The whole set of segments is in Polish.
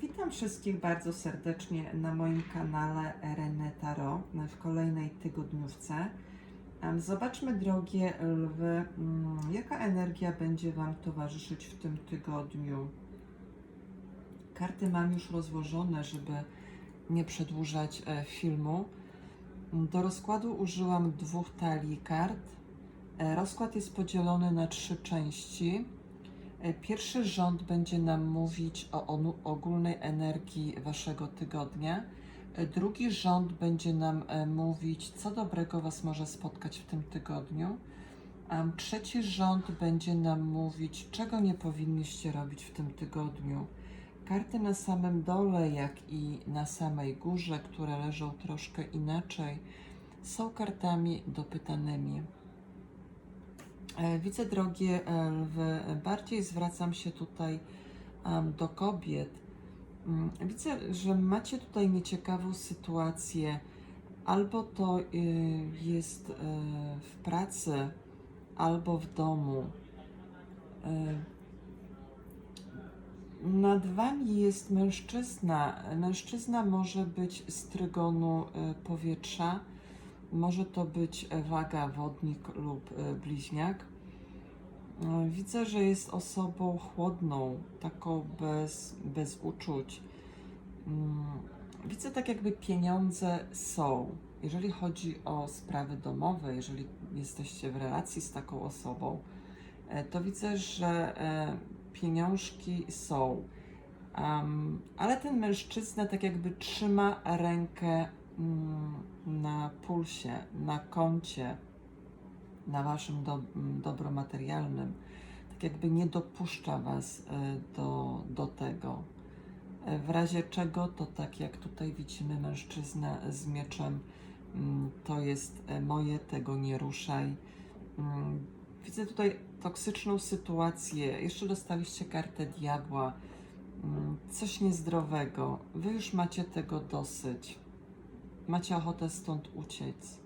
Witam wszystkich bardzo serdecznie na moim kanale René Tarot w kolejnej tygodniówce. Zobaczmy, drogie lwy, mm, jaka energia będzie Wam towarzyszyć w tym tygodniu. Karty mam już rozłożone, żeby nie przedłużać e, filmu. Do rozkładu użyłam dwóch talii kart. E, Rozkład jest podzielony na trzy części. E, Pierwszy rząd będzie nam mówić o ogólnej energii Waszego tygodnia. E, Drugi rząd będzie nam e, mówić, co dobrego Was może spotkać w tym tygodniu. Trzeci rząd będzie nam mówić, czego nie powinniście robić w tym tygodniu. Karty na samym dole, jak i na samej górze, które leżą troszkę inaczej, są kartami dopytanymi. E, Widzę, drogie e, lwy, bardziej zwracam się tutaj do kobiet. Mm, Widzę, że macie tutaj nieciekawą sytuację. Albo to y, jest y, w pracy, albo w domu. Y, Nad wami jest mężczyzna. Mężczyzna może być z trygonu powietrza. Może to być waga, wodnik lub bliźniak. Y, Widzę, że jest osobą chłodną, taką bez, bez uczuć. Mm, Widzę tak, jakby pieniądze są. Jeżeli chodzi o sprawy domowe, jeżeli jesteście w relacji z taką osobą, e, to widzę, że e, pieniążki są. Am, ale ten mężczyzna tak jakby trzyma rękę mm, na pulsie, na koncie, na waszym do, dobro materialnym. Tak jakby nie dopuszcza was e, do, do tego. E, W razie czego, to tak jak tutaj widzimy mężczyznę z mieczem, to jest e, moje, tego nie ruszaj. Widzę tutaj toksyczną sytuację. Jeszcze dostaliście kartę diabła. Coś niezdrowego. Wy już macie tego dosyć. Macie ochotę stąd uciec.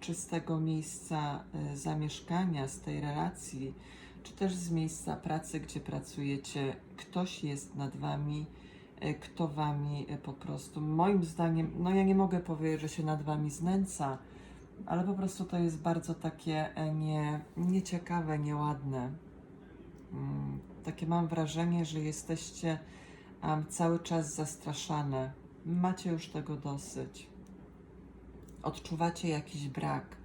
Czy z tego miejsca e, zamieszkania, z tej relacji, czy też z miejsca pracy, gdzie pracujecie, ktoś jest nad wami, e, kto wami e, po prostu, moim zdaniem, no ja nie mogę powiedzieć, że się nad wami znęca, ale po prostu to jest bardzo takie nie, nieciekawe, nieładne. Mm, Takie mam wrażenie, że jesteście cały czas zastraszane. Macie już tego dosyć. Odczuwacie jakiś brak,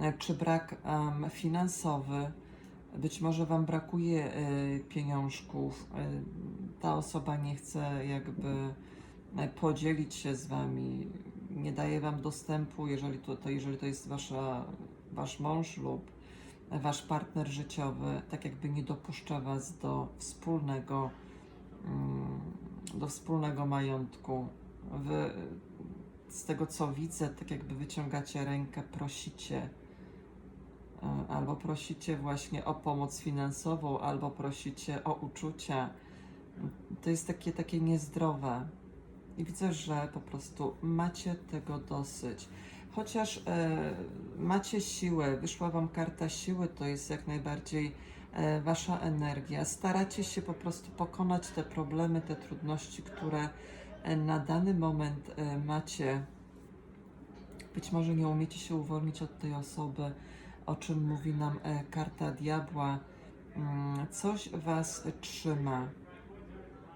e, czy brak em, finansowy, być może Wam brakuje e, pieniążków, e, ta osoba nie chce jakby podzielić się z Wami, nie daje Wam dostępu, jeżeli to, to, jeżeli to jest wasza, Wasz mąż lub Wasz partner życiowy, tak jakby nie dopuszcza Was do wspólnego, mm, do wspólnego majątku. Wy, z tego co widzę, tak jakby wyciągacie rękę, prosicie E, albo prosicie właśnie o pomoc finansową, albo prosicie o uczucia. To jest takie, takie niezdrowe. I widzę, że po prostu macie tego dosyć. Chociaż e, macie siłę, wyszła Wam karta siły, to jest jak najbardziej e, Wasza energia. Staracie się po prostu pokonać te problemy, te trudności, które na dany moment e, macie. Być może nie umiecie się uwolnić od tej osoby, o czym mówi nam e, karta diabła. Mm, Coś Was trzyma.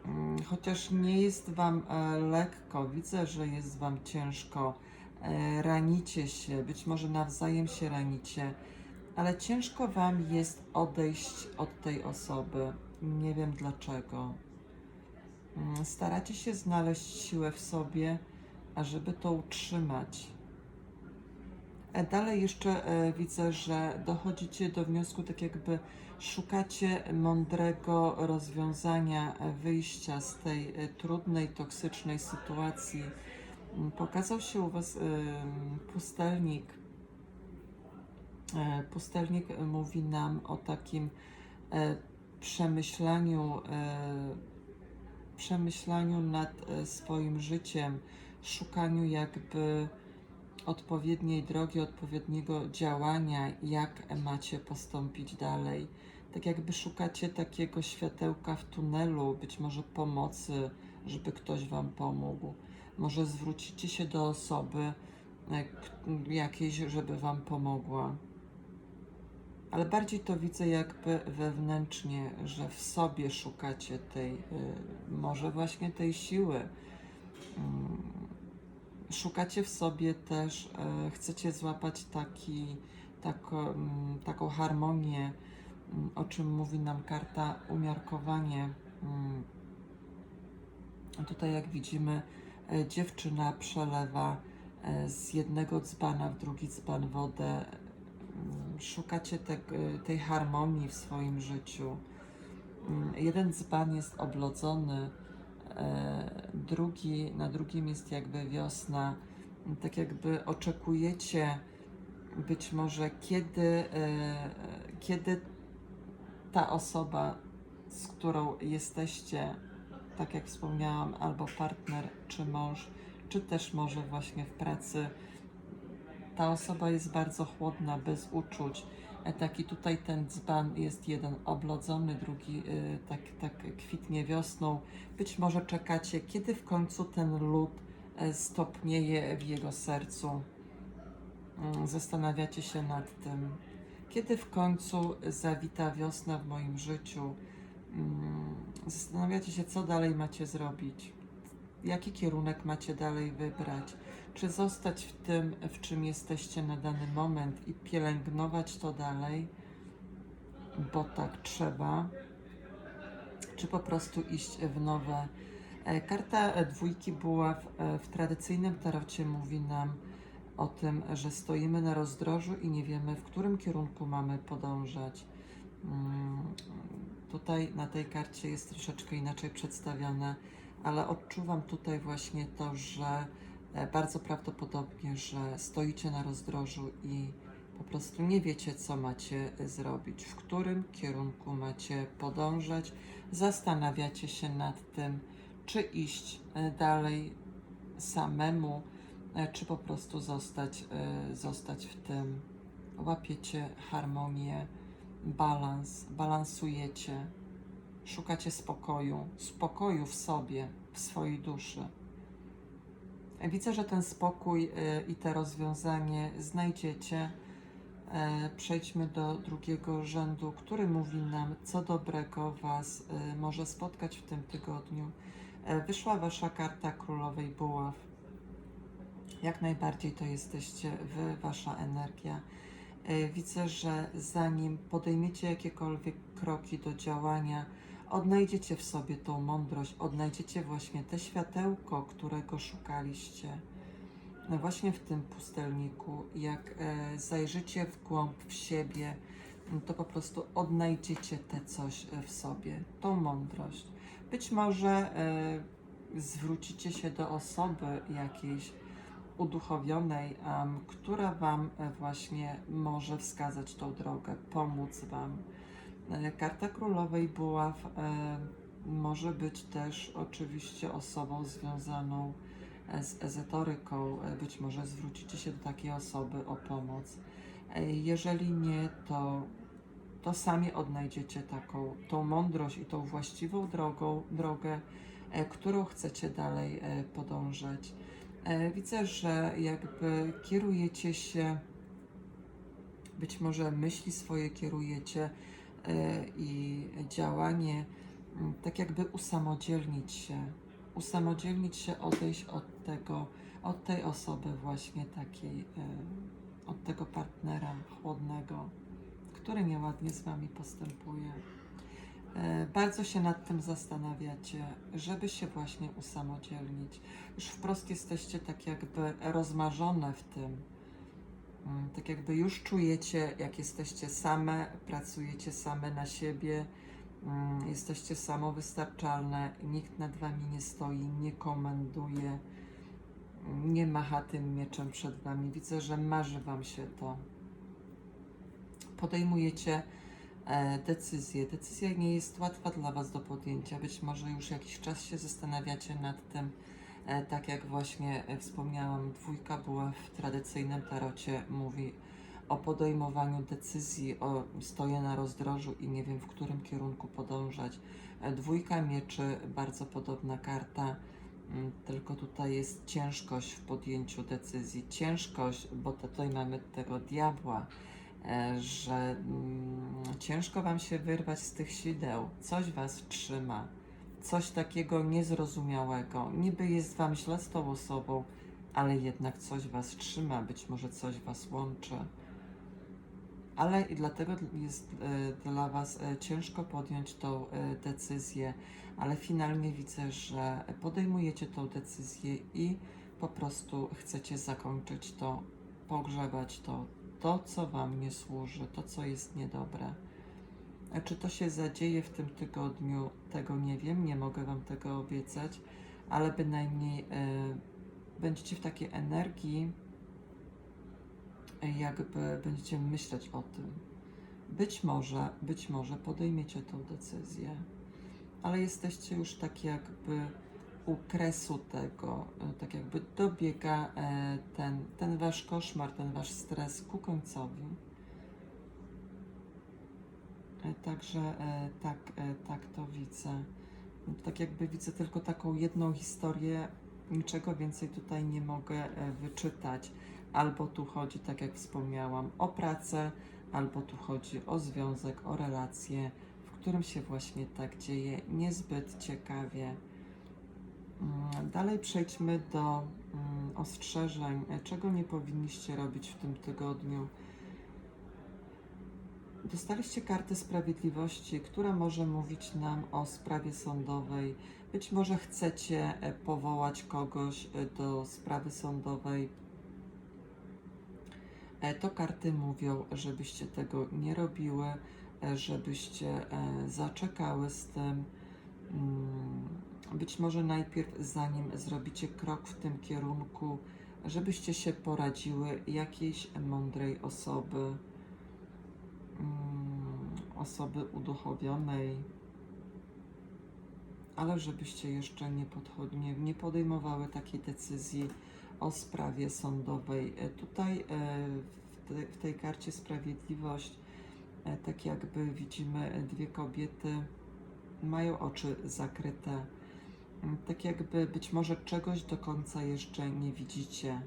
Mm, Chociaż nie jest Wam e, lekko, widzę, że jest Wam ciężko. Ranicie się, być może nawzajem się ranicie, ale ciężko Wam jest odejść od tej osoby. Nie wiem dlaczego. Mm, Staracie się znaleźć siłę w sobie, ażeby to utrzymać. E, Dalej jeszcze e, widzę, że dochodzicie do wniosku, tak jakby szukacie mądrego rozwiązania, e, wyjścia z tej trudnej, toksycznej sytuacji. Mm, Pokazał się u Was pustelnik. Pustelnik mówi nam o takim przemyślaniu, przemyślaniu nad e, swoim życiem, szukaniu jakby odpowiedniej drogi, odpowiedniego działania, jak macie postąpić dalej. tak jakby szukacie takiego światełka w tunelu, być może pomocy, żeby ktoś Wam pomógł. Może zwrócicie się do osoby e, jakiejś, żeby Wam pomogła. Ale bardziej to widzę jakby wewnętrznie, że w sobie szukacie tej, y, może właśnie tej siły. Mm, Szukacie w sobie też, e, chcecie złapać taki, tako, mm, taką harmonię, mm, o czym mówi nam karta umiarkowanie. Tutaj jak widzimy, e, dziewczyna przelewa z jednego dzbana w drugi dzban wodę. Szukacie te, tej harmonii w swoim życiu. Mm, Jeden dzban jest oblodzony, e, drugi, na drugim jest jakby wiosna. Tak jakby oczekujecie być może kiedy, e, kiedy ta osoba, z którą jesteście, tak jak wspomniałam, albo partner, czy mąż, czy też może właśnie w pracy, ta osoba jest bardzo chłodna, bez uczuć. E, Taki tutaj ten dzban jest jeden oblodzony, drugi y, tak, tak kwitnie wiosną. Być może czekacie, kiedy w końcu ten lód e, stopnieje w jego sercu. Mm, Zastanawiacie się nad tym, kiedy w końcu zawita wiosna w moim życiu. Mm, Zastanawiacie się, co dalej macie zrobić, jaki kierunek macie dalej wybrać. Czy zostać w tym, w czym jesteście na dany moment i pielęgnować to dalej, bo tak trzeba, czy po prostu iść w nowe. E, Karta e, dwójki buław e, w tradycyjnym tarocie mówi nam o tym, że stoimy na rozdrożu i nie wiemy, w którym kierunku mamy podążać. Mm, Tutaj na tej karcie jest troszeczkę inaczej przedstawione, ale odczuwam tutaj właśnie to, że e, bardzo prawdopodobnie, że stoicie na rozdrożu i po prostu nie wiecie, co macie e, zrobić, w którym kierunku macie podążać. Zastanawiacie się nad tym, czy iść e, dalej samemu, czy po prostu zostać, zostać w tym. Łapiecie harmonię, balans, balansujecie, szukacie spokoju, spokoju w sobie, w swojej duszy. Widzę, że ten spokój y, i te rozwiązanie znajdziecie. E, Przejdźmy do drugiego rzędu, który mówi nam, co dobrego Was y, może spotkać w tym tygodniu. Wyszła Wasza karta Królowej Buław. Jak najbardziej to jesteście Wy, Wasza energia. Widzę, że zanim podejmiecie jakiekolwiek kroki do działania, odnajdziecie w sobie tą mądrość, odnajdziecie właśnie te światełko, którego szukaliście. No właśnie w tym pustelniku, jak e, zajrzycie w głąb w siebie, no to po prostu odnajdziecie te coś e, w sobie, tą mądrość. Być może e, zwrócicie się do osoby jakiejś uduchowionej, która Wam właśnie może wskazać tą drogę, pomóc Wam. E, Karta Królowej Buław e, może być też oczywiście osobą związaną e, z ezoteryką. E, Być może zwrócicie się do takiej osoby o pomoc. Jeżeli nie, to, to sami odnajdziecie taką tą mądrość i tą właściwą drogą, drogę, którą chcecie dalej podążać. Widzę, że jakby kierujecie się, być może myśli swoje kierujecie i działanie, m, tak jakby usamodzielnić się, usamodzielnić się, odejść od tego, od tej osoby właśnie takiej, e, od tego partnera chłodnego, który nieładnie z Wami postępuje. E, Bardzo się nad tym zastanawiacie, żeby się właśnie usamodzielnić. Już wprost jesteście tak jakby rozmarzone w tym. Mm, Tak jakby już czujecie, jak jesteście same, pracujecie same na siebie, mm, jesteście samowystarczalne, nikt nad wami nie stoi, nie komenduje, nie macha tym mieczem przed wami. Widzę, że marzy wam się to. Podejmujecie e, decyzję. Decyzja nie jest łatwa dla Was do podjęcia. Być może już jakiś czas się zastanawiacie nad tym, tak jak właśnie e, wspomniałam, dwójka była w tradycyjnym tarocie, mówi o podejmowaniu decyzji, o stoję na rozdrożu i nie wiem w którym kierunku podążać. E, Dwójka mieczy, bardzo podobna karta, mm, tylko tutaj jest ciężkość w podjęciu decyzji. Ciężkość, bo tutaj mamy tego diabła, e, że mm, ciężko Wam się wyrwać z tych sideł. Coś Was trzyma, coś takiego niezrozumiałego. Niby jest Wam źle z tą osobą, ale jednak coś Was trzyma, być może coś Was łączy. Ale i dlatego jest e, dla Was e, ciężko podjąć tą e, decyzję, ale finalnie widzę, że podejmujecie tą decyzję i po prostu chcecie zakończyć to, pogrzebać to, to co Wam nie służy, to co jest niedobre. Czy to się zadzieje w tym tygodniu, tego nie wiem, nie mogę Wam tego obiecać, ale bynajmniej e, będziecie w takiej energii, jakby będziecie myśleć o tym. Być może, być może podejmiecie tą decyzję, ale jesteście już tak jakby u kresu tego, e, tak jakby dobiega e, ten, ten wasz koszmar, ten wasz stres ku końcowi. E, Także e, tak, e, tak to widzę. Tak jakby widzę tylko taką jedną historię, niczego więcej tutaj nie mogę wyczytać. Albo tu chodzi, tak jak wspomniałam, o pracę, albo tu chodzi o związek, o relację, w którym się właśnie tak dzieje. Niezbyt ciekawie. Mm, Dalej przejdźmy do mm, ostrzeżeń, czego nie powinniście robić w tym tygodniu. Dostaliście kartę sprawiedliwości, która może mówić nam o sprawie sądowej. Być może chcecie e, powołać kogoś e, do sprawy sądowej. E, To karty mówią, żebyście tego nie robiły, żebyście zaczekały z tym. Mm, Być może najpierw, zanim zrobicie krok w tym kierunku, żebyście się poradziły jakiejś mądrej osoby osoby uduchowionej, ale żebyście jeszcze nie, podchod- nie, nie podejmowały takiej decyzji o sprawie sądowej. E, Tutaj e, w, te, w tej karcie Sprawiedliwość, e, tak jakby widzimy dwie kobiety, mają oczy zakryte. Mm, Tak jakby być może czegoś do końca jeszcze nie widzicie.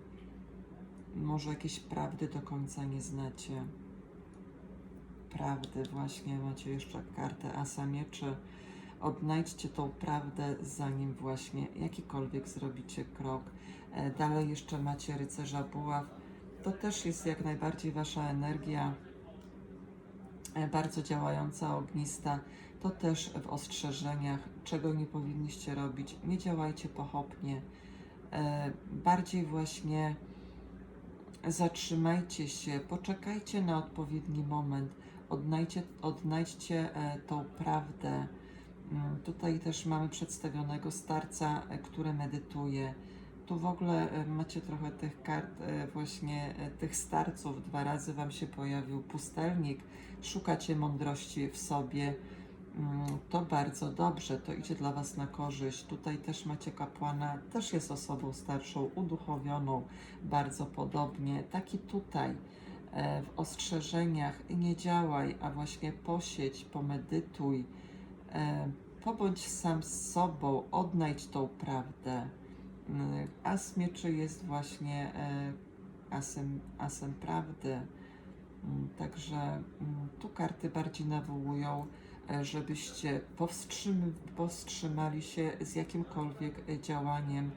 Może jakiejś prawdy do końca nie znacie prawdy. Właśnie macie jeszcze kartę Asa Mieczy. Odnajdźcie tą prawdę, zanim właśnie jakikolwiek zrobicie krok. E, Dalej jeszcze macie rycerza buław. To też jest jak najbardziej wasza energia, e, bardzo działająca, ognista. To też w ostrzeżeniach, czego nie powinniście robić. Nie działajcie pochopnie. E, Bardziej właśnie zatrzymajcie się, poczekajcie na odpowiedni moment, odnajdźcie, odnajdźcie tą prawdę. Mm, Tutaj też mamy przedstawionego starca, e, który medytuje. Tu w ogóle e, macie trochę tych kart, e, właśnie tych starców. Dwa razy Wam się pojawił pustelnik. Szukacie mądrości w sobie. Mm, To bardzo dobrze, to idzie dla Was na korzyść. Tutaj też macie kapłana, też jest osobą starszą, uduchowioną, bardzo podobnie. Taki tutaj w ostrzeżeniach nie działaj, a właśnie posiedź, pomedytuj, e, pobądź sam z sobą, odnajdź tą prawdę. Mm, As mieczy jest właśnie e, asem, asem prawdy. Mm, Także mm, tu karty bardziej nawołują, e, żebyście powstrzymali się z jakimkolwiek e, działaniem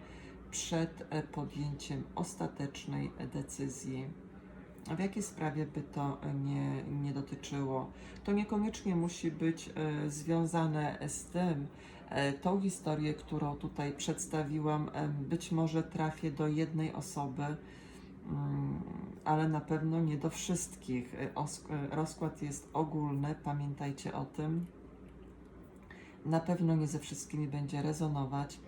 przed e, podjęciem ostatecznej e, decyzji. W jakiej sprawie by to e, nie, nie dotyczyło? To niekoniecznie musi być e, związane z tym. E, tą historię, którą tutaj przedstawiłam, e, być może trafię do jednej osoby, mm, ale na pewno nie do wszystkich. E, e, Rozkład jest ogólny, pamiętajcie o tym. Na pewno nie ze wszystkimi będzie rezonować.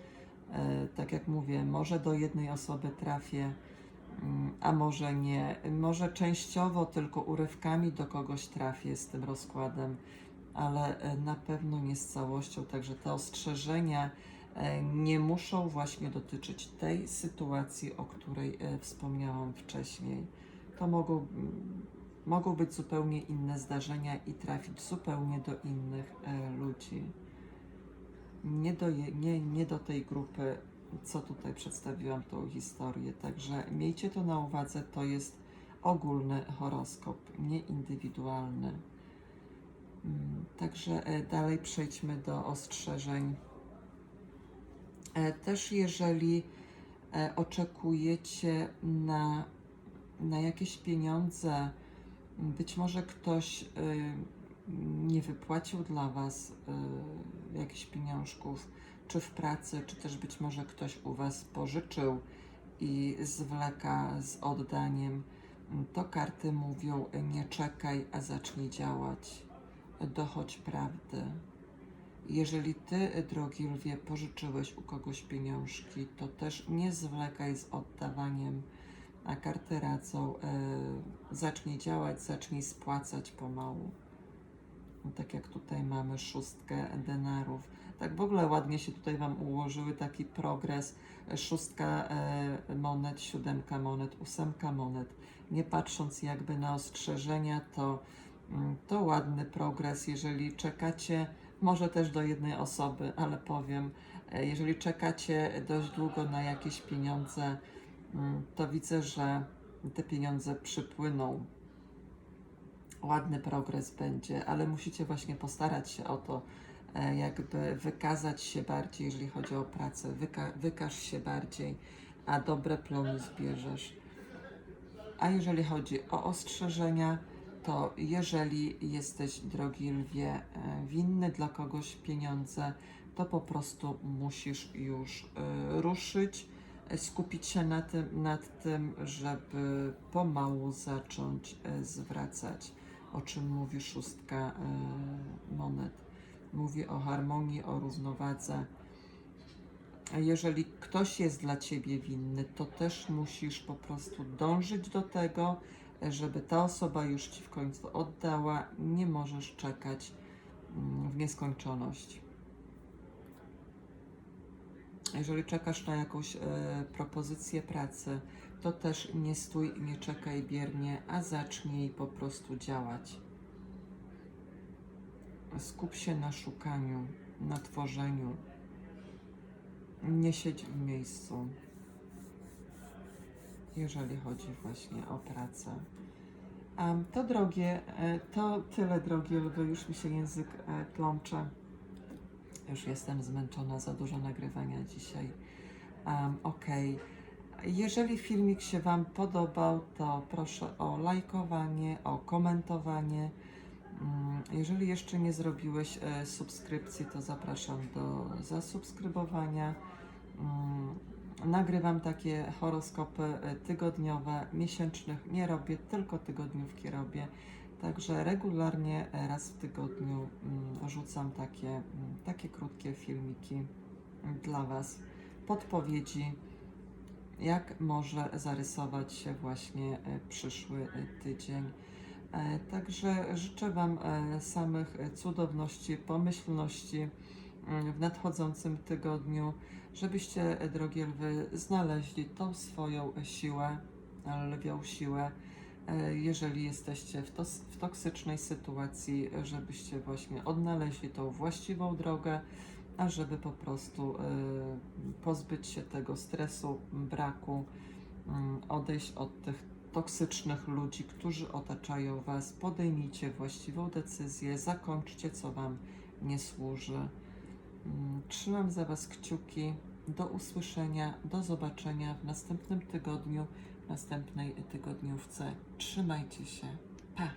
E, Tak jak mówię, może do jednej osoby trafię, a może nie. Może częściowo tylko urywkami do kogoś trafię z tym rozkładem, ale e, na pewno nie z całością. Także te ostrzeżenia e, nie muszą właśnie dotyczyć tej sytuacji, o której e, wspomniałam wcześniej. To mogą mm, Mogą być zupełnie inne zdarzenia i trafić zupełnie do innych ludzi. Nie do, nie, nie do tej grupy, co tutaj przedstawiłam tą historię. Także miejcie to na uwadze, to jest ogólny horoskop, nie indywidualny. Mm, Także e, dalej przejdźmy do ostrzeżeń. E, Też jeżeli e, oczekujecie na, na jakieś pieniądze, być może ktoś nie wypłacił dla Was jakichś pieniążków, czy w pracy, czy też być może ktoś u Was pożyczył i zwleka z oddaniem, to karty mówią: nie czekaj, a zacznij działać. Dochodź prawdy. Jeżeli ty, drogi lwie, pożyczyłeś u kogoś pieniążki, to też nie zwlekaj z oddawaniem, a karty radzą, e, zacznij działać, zacznij spłacać pomału. Tak jak tutaj mamy szóstkę denarów. Tak w ogóle ładnie się tutaj Wam ułożyły taki progres. Szóstka e, monet, siódemka monet, ósemka monet. Nie patrząc jakby na ostrzeżenia, to, mm, to ładny progres. Jeżeli czekacie, może też do jednej osoby, ale powiem, e, jeżeli czekacie dość długo na jakieś pieniądze, mm, to widzę, że te pieniądze przypłyną. Ładny progres będzie, ale musicie właśnie postarać się o to, jakby wykazać się bardziej, jeżeli chodzi o pracę. Wyka wykaż się bardziej, a dobre plony zbierzesz. A jeżeli chodzi o ostrzeżenia, to jeżeli jesteś, drogi lwie, e, winny dla kogoś pieniądze, to po prostu musisz już e, ruszyć, e, skupić się na tym, nad tym, żeby pomału zacząć e, zwracać. O czym mówi szóstka e, monet? Mówi o harmonii, o równowadze. A Jeżeli ktoś jest dla ciebie winny, to też musisz po prostu dążyć do tego, żeby ta osoba już ci w końcu oddała. Nie możesz czekać mm, w nieskończoność. Jeżeli czekasz na jakąś e, propozycję pracy, to też nie stój, nie czekaj biernie, a zacznij po prostu działać. Skup się na szukaniu, na tworzeniu. Nie siedź w miejscu, jeżeli chodzi właśnie o pracę. To drogie, e, to tyle drogie lwy, już mi się język e, plącze. Już jestem zmęczona, za dużo nagrywania dzisiaj. Um, ok. Jeżeli filmik się Wam podobał, to proszę o lajkowanie, o komentowanie. Mm, Jeżeli jeszcze nie zrobiłeś e, subskrypcji, to zapraszam do zasubskrybowania. Mm, Nagrywam takie horoskopy e, tygodniowe, miesięcznych nie robię, tylko tygodniówki robię. Także regularnie e, raz w tygodniu mm, rzucam takie, takie krótkie filmiki dla Was, podpowiedzi, jak może zarysować się właśnie przyszły tydzień. E, Także życzę Wam e, samych e, cudowności, pomyślności mm, w nadchodzącym tygodniu, żebyście, drogie lwy, znaleźli tą swoją siłę, lwią siłę, jeżeli jesteście w, tos- w toksycznej sytuacji, żebyście właśnie odnaleźli tą właściwą drogę, a żeby po prostu pozbyć się tego stresu, braku, mm, odejść od tych toksycznych ludzi, którzy otaczają Was. Podejmijcie właściwą decyzję, zakończcie, co Wam nie służy. Mm, Trzymam za Was kciuki. Do usłyszenia, do zobaczenia w następnym tygodniu, w następnej tygodniówce. Trzymajcie się. Pa!